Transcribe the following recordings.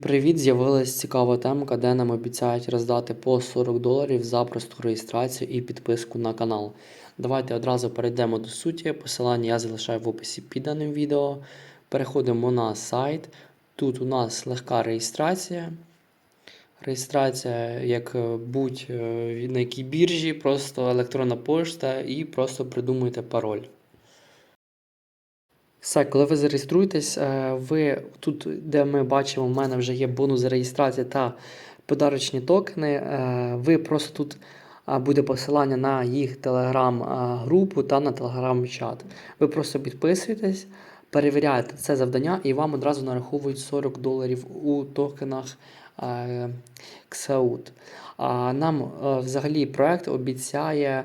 Привіт, з'явилась цікава темка, де нам обіцяють роздати по 40 доларів за просту реєстрацію і підписку на канал. Давайте одразу перейдемо до суті. Посилання я залишаю в описі під даним відео. Переходимо на сайт. Тут у нас легка реєстрація. Реєстрація, як е, будь е, на якій біржі, просто електронна пошта і просто придумуйте пароль. Все, коли ви зареєструєтесь, е, ви тут, де ми бачимо, в мене вже є бонус за реєстрацію та подарочні токени. е, Ви просто тут буде посилання на їх телеграм-групу та на телеграм-чат. Ви просто підписуєтесь, перевіряєте це завдання, і вам одразу нараховують 40 доларів у токенах е. А нам е, взагалі проект обіцяє.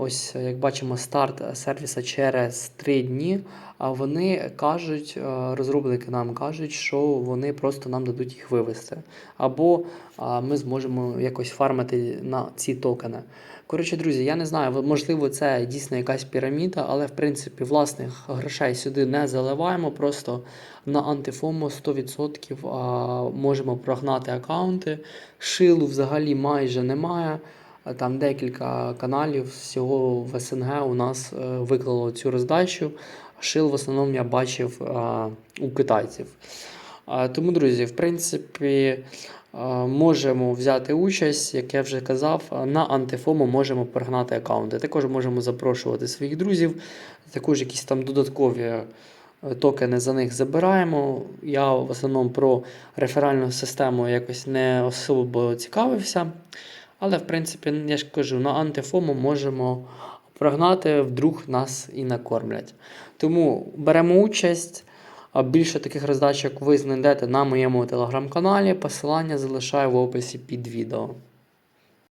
Ось, як бачимо, старт сервіса через 3 дні. Вони кажуть, е, розробники нам кажуть, що вони просто нам дадуть їх вивести. Або ми зможемо якось фармити на ці токени. Коротше, друзі, я не знаю, можливо, це дійсно якась піраміда, але в принципі власних грошей сюди не заливаємо. Просто на антифому 100% можемо прогнати аккаунти. Шилу взагалі майже немає. Там декілька каналів всього в СНГ у нас е, виклало цю роздачу. Шил в основному я бачив у китайців. Тому, друзі, в принципі, можемо взяти участь, як я вже казав, на антифому можемо прогнати аккаунти. Також можемо запрошувати своїх друзів, також якісь там додаткові е, токени за них забираємо. Я в основному про реферальну систему якось не особо цікавився. Але, в принципі, я ж кажу, на антифому можемо прогнати, вдруг нас і накормлять. Тому беремо участь. Більше таких роздачок ви знайдете на моєму телеграм-каналі. Посилання залишаю в описі під відео.